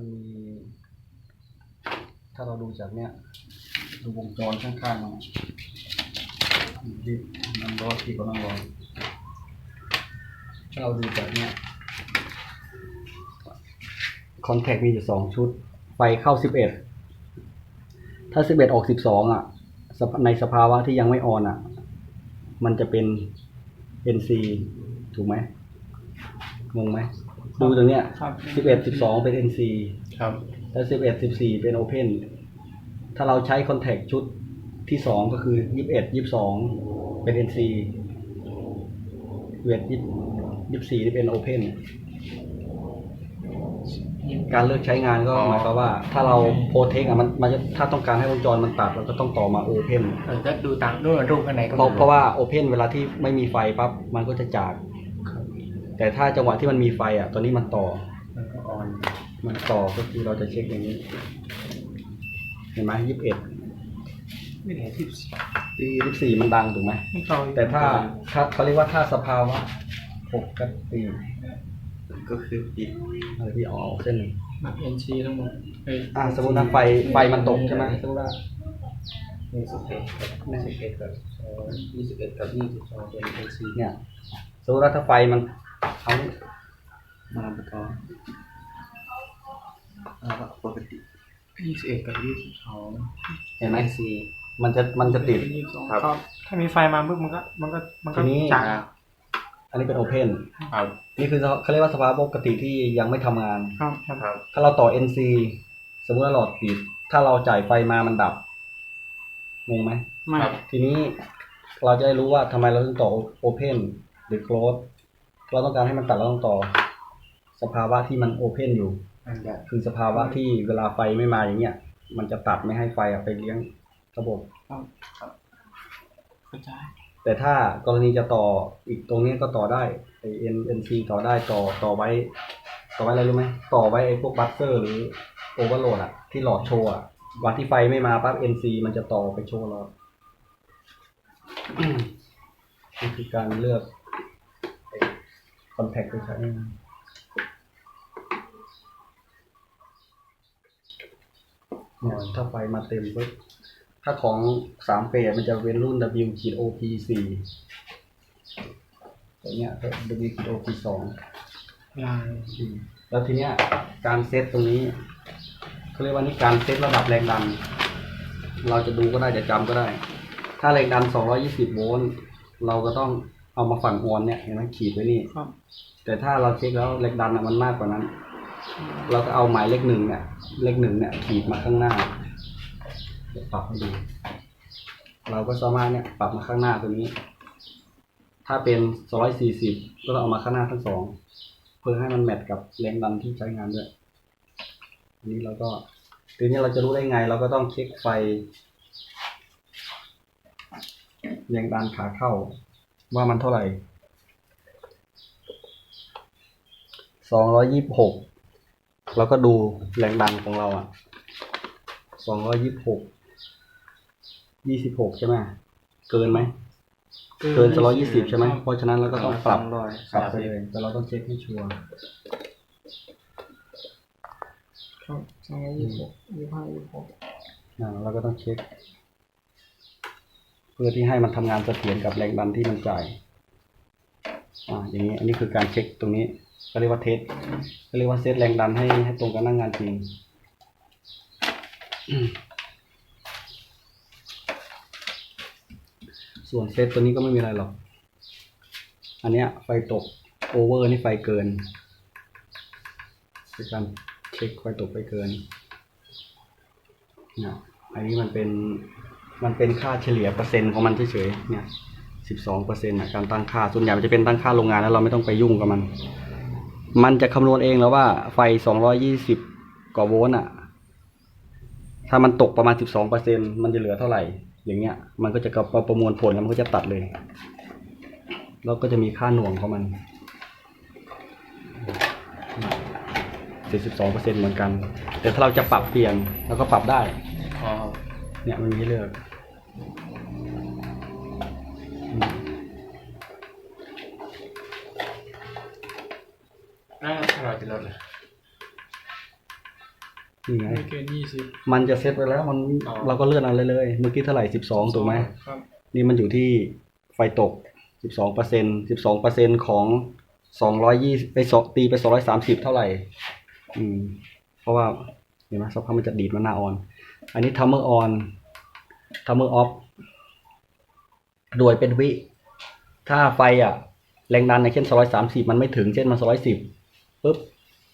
มันมีถ้าเราดูจากเนี้ยดูวงจรข้างๆมันอะที่นั่งรอที่เขานั่งรอถ้าเราดูจากเนี้ยคอนแทคมีอยู่สองชุด ไฟเข้าสิบเอ็ดถ้าสิบเอ็ดออกสิบสองอะ ในสภาวะที่ยังไม่ออนอะ มันจะเป็น NC ถูกไหมงงไหม ดูตรงเนี้ยครับสิบเอ็ดสิบสองเป็น NC ครับ แล้วสิบเอ็ดสิบสี่เป็น Open ถ้าเราใช้คอนแทคชุดที่สองก็คือยี่สิบเอ็ดยี่สิบสองเป็น NC เวทยี่สิบสี่ที่เป็น Open การเลิกใช้งานก็อ๋อ หมายความว่า ถ้าเราโพเทคอะมันมันจะถ้าต้องการให้วงจรมันตัดเราก็ต้องต่อมาโอเพนเราจะดูตามดูรูปข้างในก็เพราะเพราะว่าโอเพนเวลาที่ไม่มีไฟปั๊บมันก็จะจากครับ แต่ถ้าจังหวะที่มันมีไฟอะตอนนี้มันต่อ มันก็ออน มันต่อก็คือเราจะเช็คอย่างนี้ เห็นไหมยี่สิบเอ็ดไม่เห็นที่ตียี่สี่มันดังถูกไหมไม่เข้าแต่ถ้าถ้าเขาเรียกว่าถ้าสภาวะปกติก็คือปิดอะไรที่เอาเส้นหนึ่งนับเอ็นชีทั้งหมดเอ้ยอ่าสมมติว่าไฟไฟมันตกใช่ไหมสมมติว่ายี่สิบเอ็ดกับยี่สิบเอ็ดกับสองยี่สิบเอ็ดกับยี่สิบสองเป็นเอ็นชีเนี่ยสมมติว่าถ้าไฟมัน เอามาประกอบแล้วก็ปกติยี่สิบเอ็ดกับยี่สิบสองเห็นไหมซีมันจะมันจะติดยี่สิบสองครับก็ถ้ามีไฟมาปุ๊บมันก็ มันก็มันก็ทีนี้จ่ายอันนี้เป็นโอเพนครับนี่คือเขาเรียกว่าสภาวะปกติที่ยังไม่ทำงานครับครับครับ ถ้าเราต่อ NC สมมุติว่าหลอดปิด ถ้าเราจ่ายไฟมามันดับงงไหมไม่ครับทีนี้เราจะได้รู้ว่าทำไมเราถึงต่อ Open หรือ Close เราต้องการให้มันตัดเราต้องต่อ สภาวะที่มัน Open อยู่คือสภาวะที่เวลาไฟไม่มาอย่างเงี้ยมันจะตัดไม่ให้ไฟไปเลี้ยงระบบแต่ถ้ากรณีจะต่ออีกตรงนี้ก็ต่อได้ไอ N N C ต่อได้ต่อต่อไว้ ต่อไว้อะไรรู้ไหมต่อไว้ไอพวกบัฟเฟอร์หรือโอเวอร์โหลดอะที่หลอดโชว์อะวันที่ไฟไม่มาปั๊บ N C มันจะต่อไปโชว์เรานี่คือการเลือก คอนแทคไปใช้งานเนี่ยถ้าไฟมาเต็มปุ๊บถ้าของสามเฟสมันจะเป็นรุ่น W ขีด O P สี่ตัวเนี้ยก็ W ขีด O P สองลายอืมแล้วทีเนี้ยการเซตตรงนี้เขาเรียกว่านี่การเซตระดับแรงดัน เราจะดูก็ได้จะจำก็ได้ ถ้าแรงดัน 220 โวลต์เราก็ต้อง เอามาฝั่งออนเนี่ยเห็นไหมขีดไว้นี่ครับ แต่ถ้าเราเช็คแล้วแรงดันอะมันมากกว่านั้น เราก็เอาหมายเลขหนึ่งเนี่ย เลขหนึ่งเนี่ย ขีดมาข้างหน้าเดี๋ยวปรับให้ดู เราก็สามารถเนี่ยปรับมาข้างหน้าตัวนี้ ถ้าเป็น240ก็ต้องเอามาข้างหน้าทั้งสองเพื่อให้มันแมทกับแรงดันที่ใช้งานด้วยอันนี้เราก็ทีนี้เราจะรู้ได้ไง เราก็ต้องเช็คไฟแรงดันขาเข้า ว่ามันเท่าไหร่สองร้อยยี่สิบหกเราก็ดูแรงดันของเราอะสองร้อยยี่สิบหกยี่สิบหกใช่ไหมเกินไหมเกินร้อยยี่สิบใช่ไหมเพราะฉะนั้นเราก็ต้องปรับร้อยปรับไปเลยแต่เราต้องเช็คให้ชัวร์ครับสองร้อยยี่สิบหกยี่สิบห้ายี่สิบหกอ่าเราก็ต้องเช็คเพื่อที่ให้มันทำงานเสถียรกับแรงดันที่มันจ่ายอ่าอย่างนี้อันนี้คือการเช็คตรงนี้ก็เรียกว่าเทสก็เรียกว่าเซตแรงดันให้ให้ตรงกับหนั่งงานจริงส่วนเซตตัวนี้ก็ไม่มีอะไรหรอก อันเนี้ยไฟตกโอเวอร์นี่ไฟเกินคือการเช็คไฟตกไฟเกินนี่อันนี้มันเป็น มันเป็นค่าเฉลี่ยเปอร์เซ็นต์ของมันเฉยๆเนี่ยสิบสองเปอร์เซ็นต์การตั้งค่าส่วนใหญ่มันจะเป็นตั้งค่าโรงงานแล้วเราไม่ต้องไปยุ่งกับมัน มันจะคำนวณเองแล้วว่าไฟสองร้อยี่สิบกว่าโวลต์อะ ถ้ามันตกประมาณสิบสองเปอร์เซ็นมันจะเหลือเท่าไหร่ อย่างเงี้ย มันก็จะกับประมวลผลแล้วมันก็จะตัดเลย แล้วก็จะมีค่าหน่วงของมันสี่สิบสองเปอร์เซ็นเหมือนกัน แต่ถ้าเราจะปรับเปลี่ยนเราก็ปรับได้อ๋อเนี่ยมันมีให้เลือกอืม น่าถ้าเราจะลดเลยนี่ไง ไม่เกินยี่สิบ มันจะเซตไว้แล้วมันอ๋อ เราก็เลื่อนเอาเลยเลยเมื่อกี้เท่าไหร่สิบสองถูกไหม ครับนี่มันอยู่ที่ไฟตกสิบสองเปอร์เซ็นสิบสองเปอร์เซ็นของสองร้อยยี่ไปสองตีไปสองร้อยสามสิบเท่าไหร่ อืม เพราะว่าเห็นไหมสักพักมันจะดีดมันหน้าออน อันนี้ทัมเมอร์ออนทัมเมอร์ออฟโดยเป็นวิ ถ้าไฟอะ แรงดันในเช่นสองร้อยสามสิบมันไม่ถึงเช่นมันสองร้อยสิบ ปุ๊บ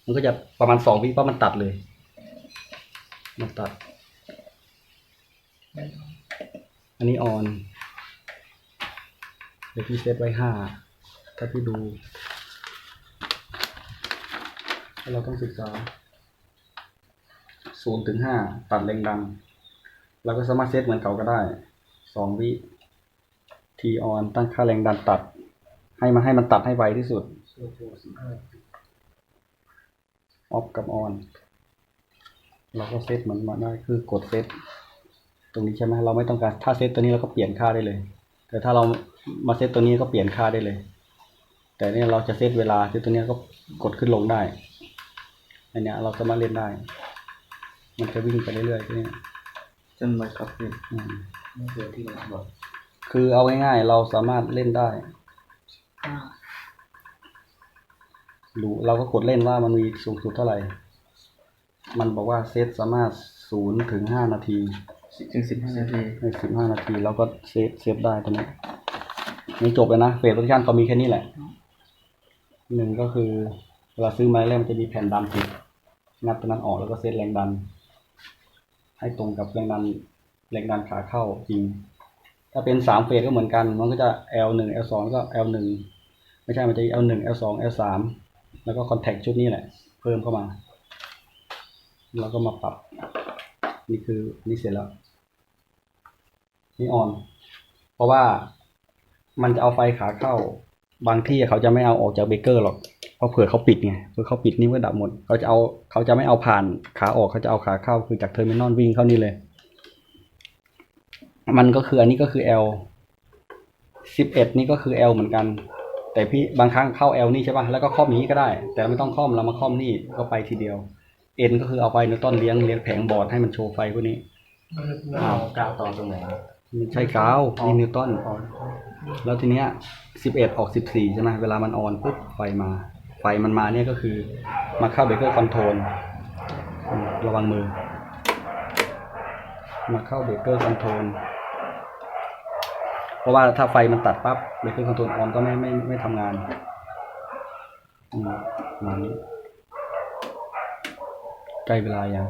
มันก็จะประมาณสองวิปั๊บมันตัดเลย มันตัด อันนี้ออนเดี๋ยวพี่เซตไว้ห้าถ้าพี่ดูแล้วเราต้องศึกษาศูนย์ถึงห้าตัดแรงดันเราก็สามารถเซตเหมือนเก่าก็ได้สองวิทีออนตั้งค่าแรงดันตัด ให้มันให้มันตัดให้ไวที่สุด ออฟกับออนเราก็เซตเหมือนมาได้คือกดเซตตรงนี้ใช่ไหมเราไม่ต้องการถ้าเซตตัวนี้เราก็เปลี่ยนค่าได้เลย แต่ถ้าเรามาเซตตัวนี้ก็เปลี่ยนค่าได้เลย แต่เนี่ยเราจะเซตเวลาเซตตัวเนี้ยก็กดขึ้นลงได้อันเนี้ยเราสามารถเล่นได้ มันจะวิ่งไปเรื่อยๆที่นี่จนมาครับพี่อืมไม่เกินที่เราบอกคือเอาง่ายๆเราสามารถเล่นได้ห้า ดูเราก็กดเล่นว่ามันมีสูงสุดเท่าไหร่ มันบอกว่าเซตสามารถศูนย์ถึงห้านาทีสิบถึงสิบห้านาทีให้สิบห้านาทีแล้วก็เซฟเซฟได้ตรงนี้นี่จบเลยนะเฟสโปรดักชันเขามีแค่นี้แหละหนึ่งก็คือเวลาซื้อมาแล้วมันจะมีแผ่นดำติดงัดตัวนั้นออกแล้วก็เซตแรงดัน ให้ตรงกับแรงดันแรงดันขาเข้าจริง ถ้าเป็นสามเฟสก็เหมือนกัน มันก็จะ L หนึ่ง L สองก็ L หนึ่งไม่ใช่มันจะ L หนึ่ง L สอง L สาม แล้วก็คอนแทคชุดนี้แหละ เพิ่มเข้ามาแล้วก็มาปรับ นี่คือนี่เสร็จแล้ว นี่ออน เพราะว่ามันจะเอาไฟขาเข้า บางที่เขาจะไม่เอาออกจากเบเกอร์หรอก เพราะเผื่อเขาปิดไงเผื่อเขาปิดนี่ก็ดับหมด เขาจะเอาเขาจะไม่เอาผ่านขาออกเขาจะเอาขาเข้าคือจากเทอร์มินอลวิ่งเข้านี่เลย มันก็คืออันนี้ก็คือ L สิบเอ็ดนี่ก็คือ L เหมือนกัน แต่พี่บางครั้งเข้า L นี่ใช่ป่ะแล้วก็ครอบนี้ก็ได้ แต่ไม่ต้องครอบเรามาครอบนี่ก็ไปทีเดียว N ก็คือเอาไปนิวตันเลี้ยงเลี้ยงแผงบอร์ดให้มันโชว์ไฟพวกนี้อ้าวกาวต่อตรงไหนมันใช่กาวนี่นิวตันแล้วทีเนี้ยสิบเอ็ดออกสิบสี่ใช่ไหมเวลามันออนปุ๊บไฟมา ไฟมันมาเนี่ยก็คือมาเข้าเบรกเกอร์คอนโทรลระวังมือ มาเข้าเบรกเกอร์คอนโทรล เพราะว่าถ้าไฟมันตัดปั๊บเบรกเกอร์คอนโทรลออนก็ไม่ไม่ไม่ทำงานมประมาณนี้ใกล้เวลายัง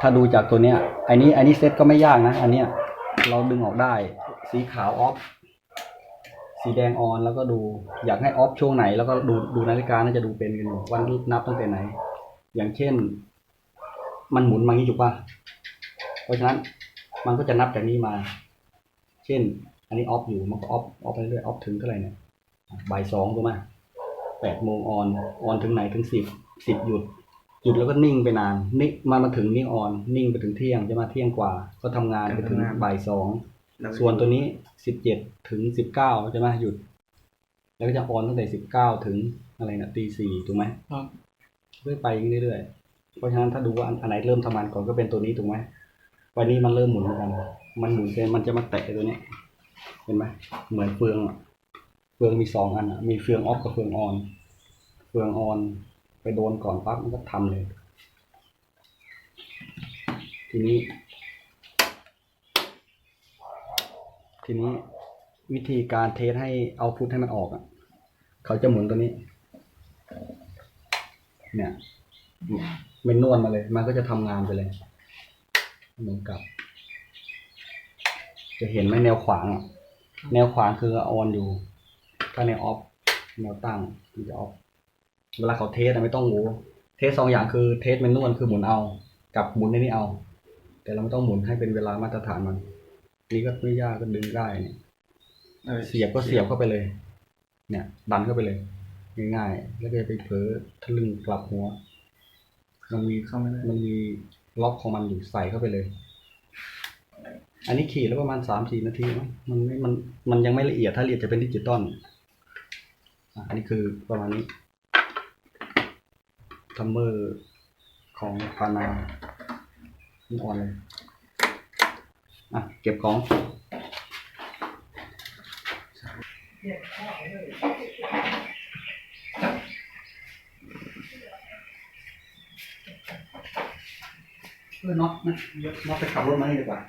ถ้าดูจากตัวเนี้ยอันนี้อันนี้เซตก็ไม่ยากนะ อันเนี้ย เราดึงออกได้ สีขาวออฟสีแดงออนแล้วก็ดูอยากให้ออฟช่วงไหน แล้วก็ดูดูนาฬิกาน่าจะดูเป็นกันอยู่วันนับตั้งแต่ไหน อย่างเช่น มันหมุนมางี้ถูกป่ะเพราะฉะนั้นมันก็จะนับจากนี้มา เช่น อันนี้ออฟอยู่มันก็ออฟออฟไปเรื่อยออฟถึงเท่าไหร่เนี่ยบ่ายสองถูกไหมแปดโมงออนออนถึงไหนถึงสิบสิบหยุดหยุดแล้วก็นิ่งไปนานนิ่งมามาถึงนิ่งออนนิ่งไปถึงเที่ยงจะมาเที่ยงกว่า ก็ทำงานไปถึงบ่ายสองส่วนตัวนี้สิบเจ็ดถึงสิบเก้าใช่ไหมหยุด แล้วก็จะออนตั้งแต่สิบเก้าถึงอะไรนะตีสี่ถูกไหมครับเรื่อยไปเรื่อยๆเพราะฉะนั้นถ้าดูว่าอันอันไหนเริ่มทำงานก่อนก็เป็นตัวนี้ถูกไหม วันนี้มันเริ่มหมุนเหมือนกัน มันหมุนไปมันจะมาแตะตัวเนี้ยเห็นไหมเหมือนเฟืองเฟืองมีสองอันอะมีเฟืองออฟกับเฟืองออน เฟืองออนไปโดนก่อนปั๊บมันก็ทำเลย ทีนี้ ทีนี้วิธีการเทสให้เอาพุทให้มันออกอะ เขาจะหมุนตัวนี้ เนี่ยเป็นนวลมาเลย มันก็จะทำงานไปเลย เหมือนกับ จะเห็นไหมแนวขวางอะแนวขวางคือออนอยู่ ถ้าแนวออฟแนวตั้งมันจะออฟเวลาเขาเทสอะไม่ต้องหมูเทสสองอย่างคือเทสเป็นนวลคือหมุนเอา กับหมุนในนี้เอา แต่เราไม่ต้องหมุนให้เป็นเวลามาตรฐานมัน นี่ก็ไม่ยากก็ดึงได้เนี่ยเสียบก็เสียบเข้าไปเลย เนี่ย ดันเข้าไปเลย ง่ายๆแล้วก็อย่าไปเผลอทะลึ่งกลับหัว มันมีเข้าไม่ได้มันมี ล็อกของมันอยู่ใส่เข้าไปเลย อันนี้ขีดแล้วประมาณสามสี่นาทีมั้งมันไม่มันมันยังไม่ละเอียดถ้าละเอียดจะเป็นดิจิตอลอันนี้คือประมาณนี้ทัมเมอร์ของพานานี่อ่อนเลยอะเก็บของ เออน็อตนะน็อตไปขับรถมาให้ดีกว่า